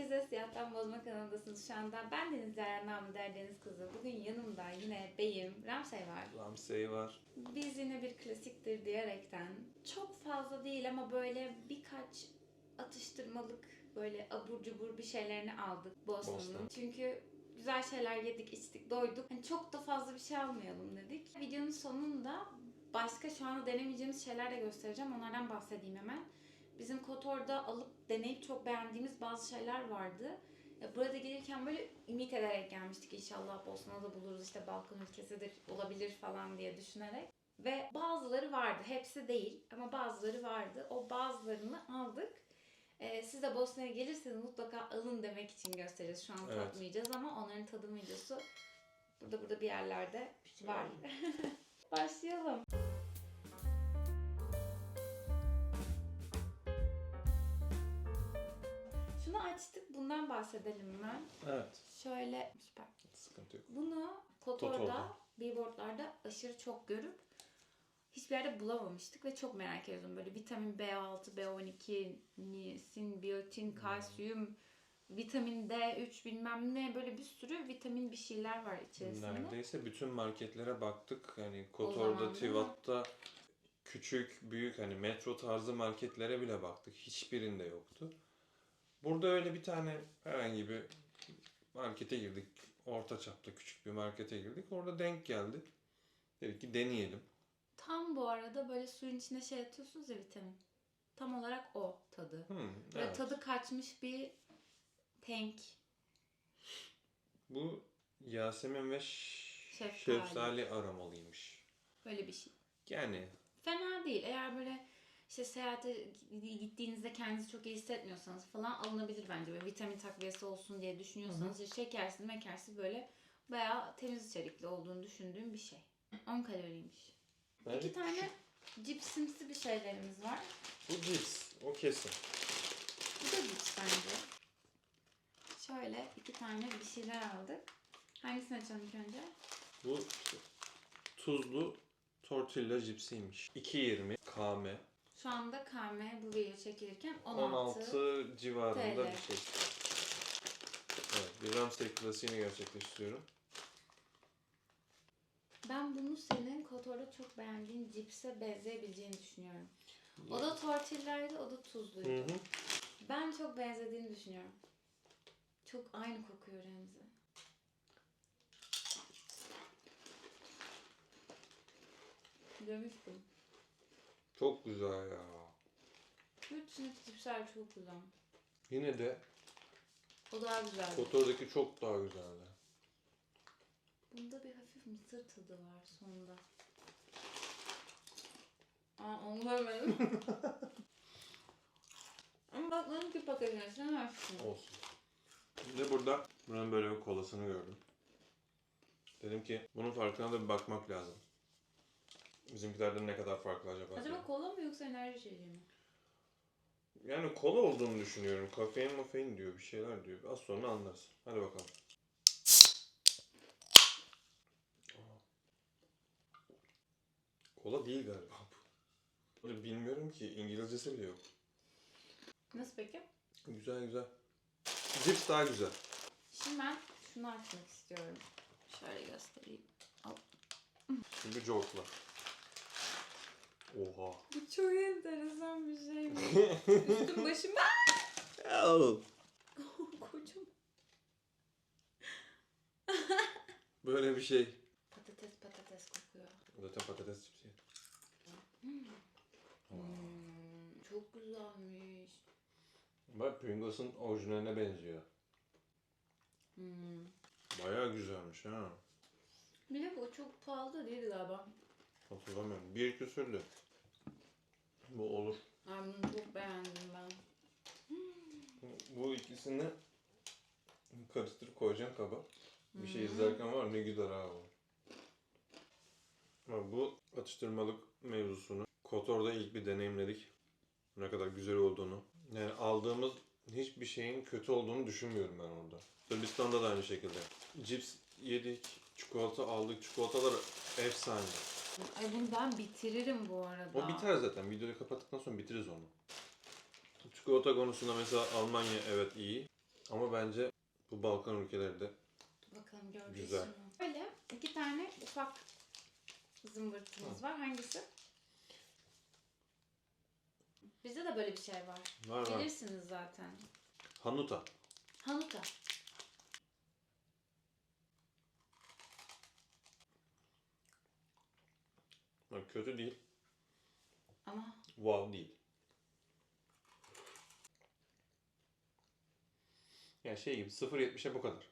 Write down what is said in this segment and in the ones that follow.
Herkese Siyahtan Bozma kanalındasınız şu anda. Ben Deniz Zerren namı Derdeniz Kızı. Bugün yanımda yine beyim Ramsey var. Ramsey var. Biz yine bir klasiktir diyerekten çok fazla değil ama böyle birkaç atıştırmalık böyle abur cubur bir şeylerini aldık Boston'un. Boston. Çünkü güzel şeyler yedik, içtik, doyduk. Hani çok da fazla bir şey almayalım dedik. Videonun sonunda başka şu anda denemeyeceğimiz şeyler de göstereceğim. Onlardan bahsedeyim hemen. Bizim Kotor'da alıp deneyip çok beğendiğimiz bazı şeyler vardı. Burada gelirken böyle ümit ederek gelmiştik inşallah Bosna'da da buluruz işte Balkan ülkesidir olabilir falan diye düşünerek. Ve bazıları vardı. Hepsi değil ama bazıları vardı. O bazılarını aldık. Ee, siz de Bosna'ya gelirseniz mutlaka alın demek için göstereceğiz. Şu an Evet. tatmayacağız ama onların tadım videosu burada burada bir yerlerde var. Başlayalım. Bahsedelim hemen. Evet. Şöyle süper. Sıkıntı yok. Bunu Kotor'da, Kotor'da. billboardlarda aşırı çok görüp hiçbir yerde bulamamıştık ve çok merak ediyordum. Böyle vitamin B6, B12, niacin, biyotin, kalsiyum, vitamin D3 bilmem ne böyle bir sürü vitamin bir şeyler var içerisinde. Neredeyse bütün marketlere baktık. Zaman Kotor'da, mi? Tivat'ta küçük, büyük hani metro tarzı marketlere bile baktık. Hiçbirinde yoktu. Burada öyle bir tane herhangi bir markete girdik. Orta çapta küçük bir markete girdik. Orada denk geldi. Dedik ki deneyelim. Tam bu arada böyle suyun içine şey atıyorsunuz ya vitamin. Tam olarak o tadı. Hmm, Böyle evet. tadı kaçmış bir tank. Bu Yasemin ve Şeftali. Şeftali aromalıymış. Böyle bir şey. Yani Fena değil. Eğer böyle işte seyahate gittiğinizde kendinizi çok iyi hissetmiyorsanız falan alınabilir bence. Böyle vitamin takviyesi olsun diye düşünüyorsanız işte şekersiz mekersiz böyle bayağı temiz içerikli olduğunu düşündüğüm bir şey. 10 kaloriymiş. bence İki tane cipsimsi bir şeylerimiz var. bu cips. O kesin. Bu da cips bence. Şöyle iki tane bir şeyler aldık. Hangisini açalım ilk önce? Bu tuzlu tortilla cipsiymiş. 2.20 KM. Şu anda KM bu video çekilirken 16. 16 civarında TL. bir şey. Evet, bir Ramsey klasiğini gerçekleştiriyorum. Ben bunu senin Kotor'da çok beğendiğin cipse benzeyebileceğini düşünüyorum. O da tortillaydı, o da tuzluydu. Hı hı. Ben çok benzediğini düşünüyorum. Çok aynı kokuyor Remzi. Demiştim. Çok güzel ya. Üçüncü cipsler çok güzel. Yine de O daha güzel. Kotor'daki çok daha güzeldi. Bunda bir hafif mısır tadı var sonunda. Aa onu görmedim. Ama bak benimki paketine sen açtın. Olsun. Bir de burada bunun böyle bir kolasını gördüm. Dedim ki bunun farkına da bir bakmak lazım. Bizimkilerden ne kadar farklı acaba? Acaba kola mı yoksa enerji içeceği mi? Yani kola olduğunu düşünüyorum. Kafein mafein diyor bir şeyler diyor. Az sonra anlarız. Hadi bakalım. Kola değil galiba bu. Böyle bilmiyorum ki İngilizcesi bile yok. Nasıl peki? Güzel güzel. Cips daha güzel. Şimdi ben şunu açmak istiyorum. Şöyle göstereyim. Çünkü cokla. Oha. Bu çok enteresan bir şey. Üstüm başım Kocaman. Böyle bir şey. Patates patates kokuyor. Zaten patates cipsi. Hmm, çok güzelmiş. Bak Pringles'ın orijinaline benziyor. Hmm. Bayağı güzelmiş ha. Bir de bu çok pahalı da değil galiba. Hatırlamıyorum. Bir küsürdü. Bu olur. Ben bunu çok beğendim ben. Bu ikisini karıştırıp koyacaksın kaba. Bir şey izlerken var ne güzel ha o. Ama bu atıştırmalık mevzusunu Kotor'da ilk bir deneyimledik. Ne kadar güzel olduğunu. Yani aldığımız hiçbir şeyin kötü olduğunu düşünmüyorum ben orada. Sırbistan'da da aynı şekilde. Cips yedik, çikolata aldık. Çikolatalar efsane. Ay bunu ben bitiririm bu arada. O biter zaten. Videoyu kapattıktan sonra bitiririz onu. Çikolata konusunda mesela Almanya evet iyi. Ama bence bu Balkan ülkeleri de Bakalım göreceğiz Güzel. şimdi. Böyle iki tane ufak zımbırtımız var. Hangisi? Bizde de böyle bir şey var. var var. Bilirsiniz zaten. Hanuta. Hanuta. Bak kötü değil. Ama Wow değil. Yani şey gibi 0.70'e bu kadar.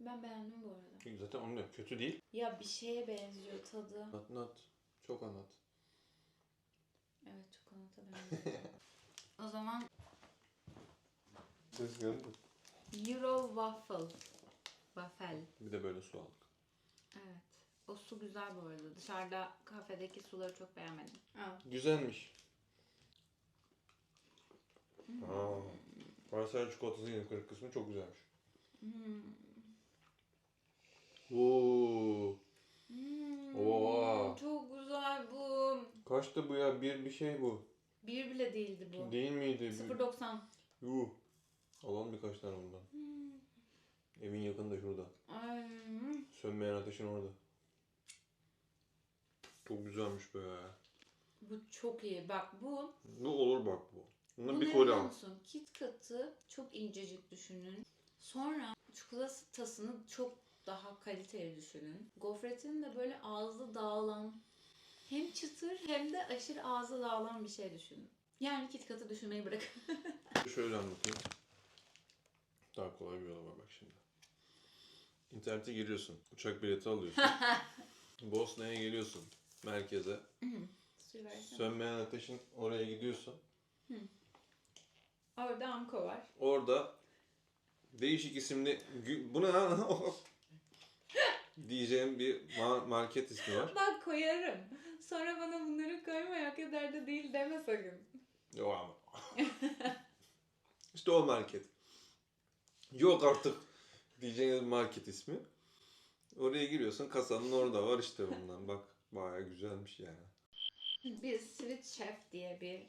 ben beğendim bu arada. Zaten onu diyorum. Kötü değil. Ya bir şeye benziyor tadı. Anlat anlat. Çok anlat. Evet çikolata benziyor. o zaman Ses geldi. Euro Waffle. Waffle. Bir de böyle su aldık. Evet. O su güzel bu arada. Dışarıda kafedeki suları çok beğenmedim. Al. Güzelmiş. Aa, Varsayı çikolatası yine kırık kısmı çok güzelmiş. Hmm. Oo, Hmm, Oha. Çok güzel bu. kaçtı bu ya? Bir bir şey bu. Bir bile değildi bu. Değil miydi? 0.90. Yuh. Alalım birkaç tane bundan. Hmm. Evin yakında şurada. Ay. hmm. Sönmeyen ateşin orada. Çok güzelmiş be. Bu çok iyi. Bak bu. Bu olur bak bu. Bundan bu bir al. musun? Kit Kat'ı çok incecik düşünün. Sonra çikolatasını çok daha kaliteli düşünün. Gofretini de böyle ağızda dağılan hem çıtır hem de aşırı ağızda dağılan bir şey düşünün. Yani Kit Kat'ı düşünmeyi bırakın. Şöyle anlatayım. Daha kolay bir yolu var bak şimdi. İnternete giriyorsun. Uçak bileti alıyorsun. Bosna'ya geliyorsun. Merkeze. Sönmeyen ateşin oraya gidiyorsun. Orada Amko var. Orada değişik isimli bu ne lan? diyeceğim bir ma- market ismi var. Bak koyarım. Sonra bana bunları koymayak kadar da değil deme sakın. Yok ama. işte o market. Yok artık diyeceğiniz market ismi. Oraya giriyorsun kasanın orada var işte bundan. Bak baya güzelmiş yani. Biz Sweet Chef diye bir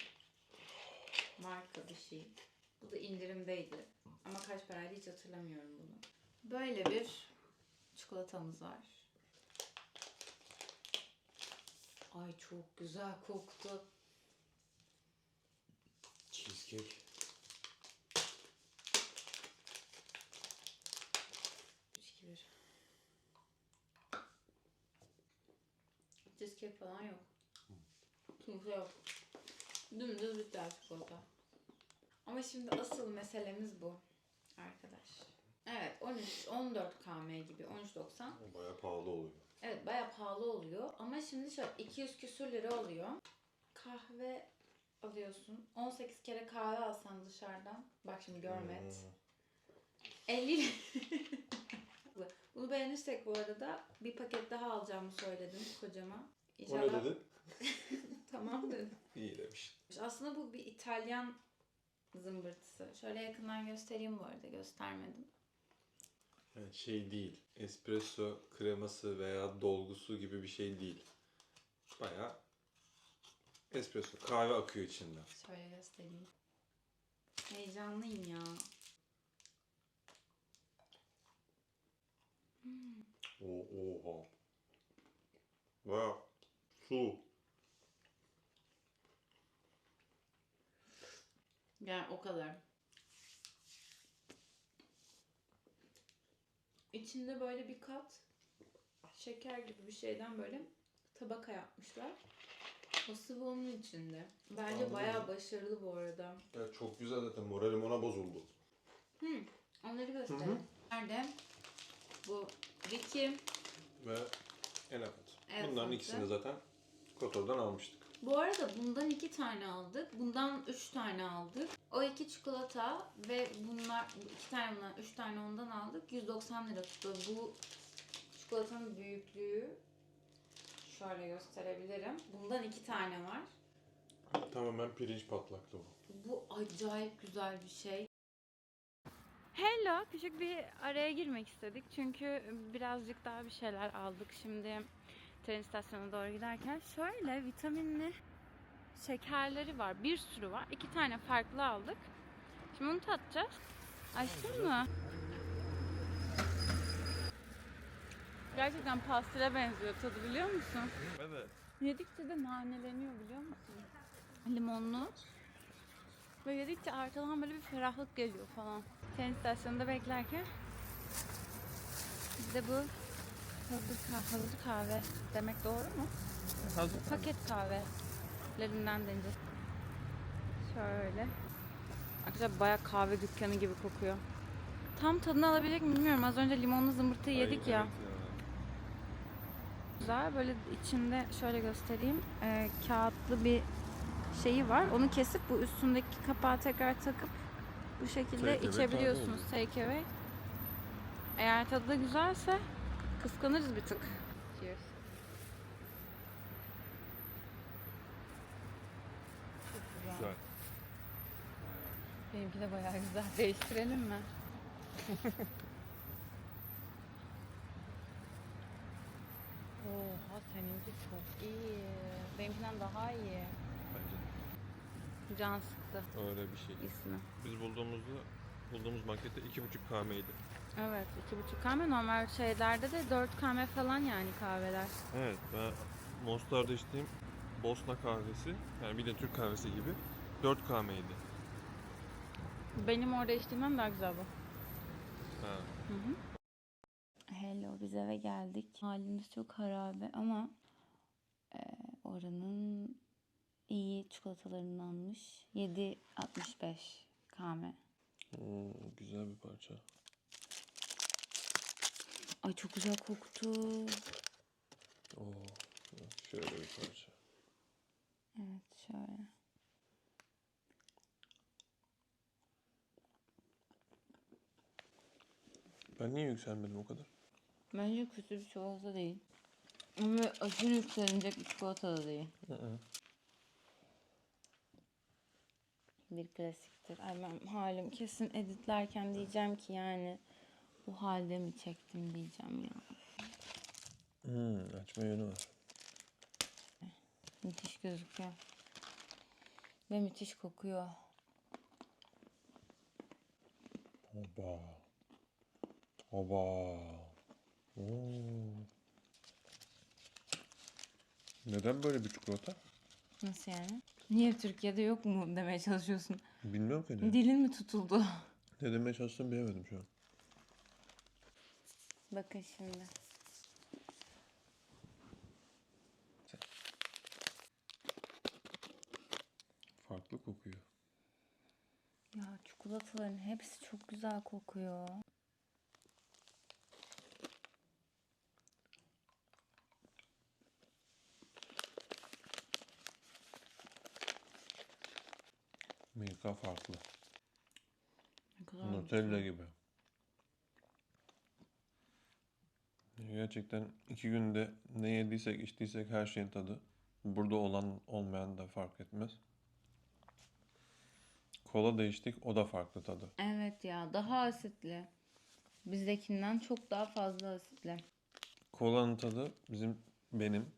marka bir şey. Bu da indirimdeydi. Ama kaç paraydı hiç hatırlamıyorum bunu. Böyle bir çikolatamız var. Ay çok güzel koktu. Cheesecake. Üç, iki, bir. Cheesecake falan yok. Kimse yok. Dümdüz bir tane çikolata. Ama şimdi asıl meselemiz bu. Arkadaş. Evet 13, 14 km gibi 13.90. Baya pahalı oluyor. Evet baya pahalı oluyor ama şimdi şöyle 200 küsür lira oluyor. Kahve alıyorsun. 18 kere kahve alsan dışarıdan. Bak şimdi görmet. Hmm. 50 lira. Bunu beğenirsek bu arada bir paket daha alacağımı söyledim kocama. O ne dedi? Tamam dedim. İyi demiş. Aslında bu bir İtalyan zımbırtısı. Şöyle yakından göstereyim bu arada göstermedim. Yani şey değil. Espresso kreması veya dolgusu gibi bir şey değil. Baya espresso. Kahve akıyor içinden. Şöyle göstereyim. Heyecanlıyım ya. O oha. Baya su. Yani o kadar. İçinde böyle bir kat şeker gibi bir şeyden böyle tabaka yapmışlar. O sıvı onun içinde. Bence Anladım. bayağı başarılı bu arada. Ya çok güzel zaten. Moralim ona bozuldu. Onları gösterelim. Nerede? Bu Vicky. Ve Elephant. Bunların Elephant'ı. ikisini zaten Kotor'dan almıştık. Bu arada bundan iki tane aldık. Bundan üç tane aldık. O iki çikolata ve bunlar bu iki tane bundan üç tane ondan aldık. 190 lira tuttu. Bu çikolatanın büyüklüğü şöyle gösterebilirim. Bundan iki tane var. Tamamen pirinç patlaklı bu. Bu acayip güzel bir şey. Hello, küçük bir araya girmek istedik çünkü birazcık daha bir şeyler aldık. Şimdi tren istasyonuna doğru giderken şöyle vitaminli şekerleri var. Bir sürü var. İki tane farklı aldık. Şimdi onu tatacağız. Açtın mı? Gerçekten pastile benziyor tadı biliyor musun? Evet. Yedikçe de naneleniyor biliyor musun? Limonlu. Ve yedikçe arkadan böyle bir ferahlık geliyor falan. Tren istasyonunda beklerken bir de bu hazır, kah- hazır kahve demek doğru mu? Hazır. Paket kahvelerinden deneyeceğiz. Şöyle. Arkadaşlar bayağı kahve dükkanı gibi kokuyor. Tam tadını alabilecek miyim bilmiyorum. Az önce limonlu zımbırtıyı yedik ya. Güzel. Böyle içinde şöyle göstereyim. Ee, kağıtlı bir şeyi var. Onu kesip bu üstündeki kapağı tekrar takıp bu şekilde Take away içebiliyorsunuz. Take away. Eğer tadı da güzelse kıskanırız bir tık. Cheers. Çok güzel. Güzel. Benimki de bayağı güzel. Değiştirelim mi? Oha seninki çok iyi. Benimkinden daha iyi. Bence Can sıktı öyle bir şey. ismi. Biz bulduğumuzda bulduğumuz markette iki buçuk km'ydi. Evet iki buçuk kahve normal şeylerde de dört kahve falan yani kahveler. Evet ben Monster'da içtiğim Bosna kahvesi yani bir de Türk kahvesi gibi 4 km'ydi. Benim orada içtiğimden daha güzel bu. Ha. Hello biz eve geldik. Halimiz çok harabe ama e, oranın iyi çikolatalarındanmış. 7.65 kame. Oo, güzel bir parça. Ay çok güzel koktu. Oo, şöyle bir parça. Evet şöyle. Ben niye yükselmedim o kadar? Bence kötü bir çikolata değil. Ama aşırı yükselecek bir çikolata da değil. Hı hı. Bir klasiktir. Ay ben halim kesin editlerken diyeceğim ki yani bu halde mi çektim diyeceğim ya. Hmm, açma yönü var. Müthiş gözüküyor. Ve müthiş kokuyor. Oba. Oba. Oo. Neden böyle bir çikolata? Nasıl yani? Niye Türkiye'de yok mu demeye çalışıyorsun? Bilmiyorum ki ne. Dilin mi tutuldu? Ne demeye çalıştığımı bilemedim şu an. Bakın şimdi. Farklı kokuyor. Ya çikolataların hepsi çok güzel kokuyor. Milka farklı. Ne kadar Nutella gibi. Gerçekten iki günde ne yediysek içtiysek her şeyin tadı. Burada olan olmayan da fark etmez. Kola da içtik o da farklı tadı. Evet ya daha asitli. Bizdekinden çok daha fazla asitli. Kolanın tadı bizim benim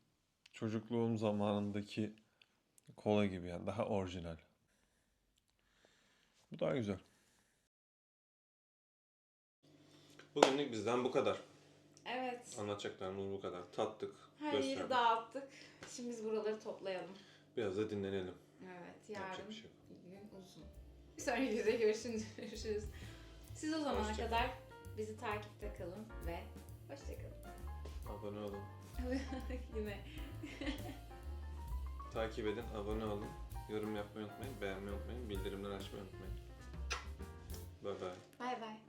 çocukluğum zamanındaki kola gibi yani daha orijinal. Bu daha güzel. Bugünlük bizden bu kadar. Evet. Anlatacaklarımız bu kadar. Tattık, Her yeri gösterdik. dağıttık. Şimdi biz buraları toplayalım. Biraz da dinlenelim. Evet Yapacak yarın bir şey yok. gün uzun. Bir sonraki videoda görüşürüz. görüşürüz. Siz o zamana Hoşça kadar bizi takipte kalın ve hoşçakalın. Abone olun. Yine. Takip edin, abone olun. Yorum yapmayı unutmayın, beğenmeyi unutmayın, bildirimleri açmayı unutmayın. Bye bye. Bay bay.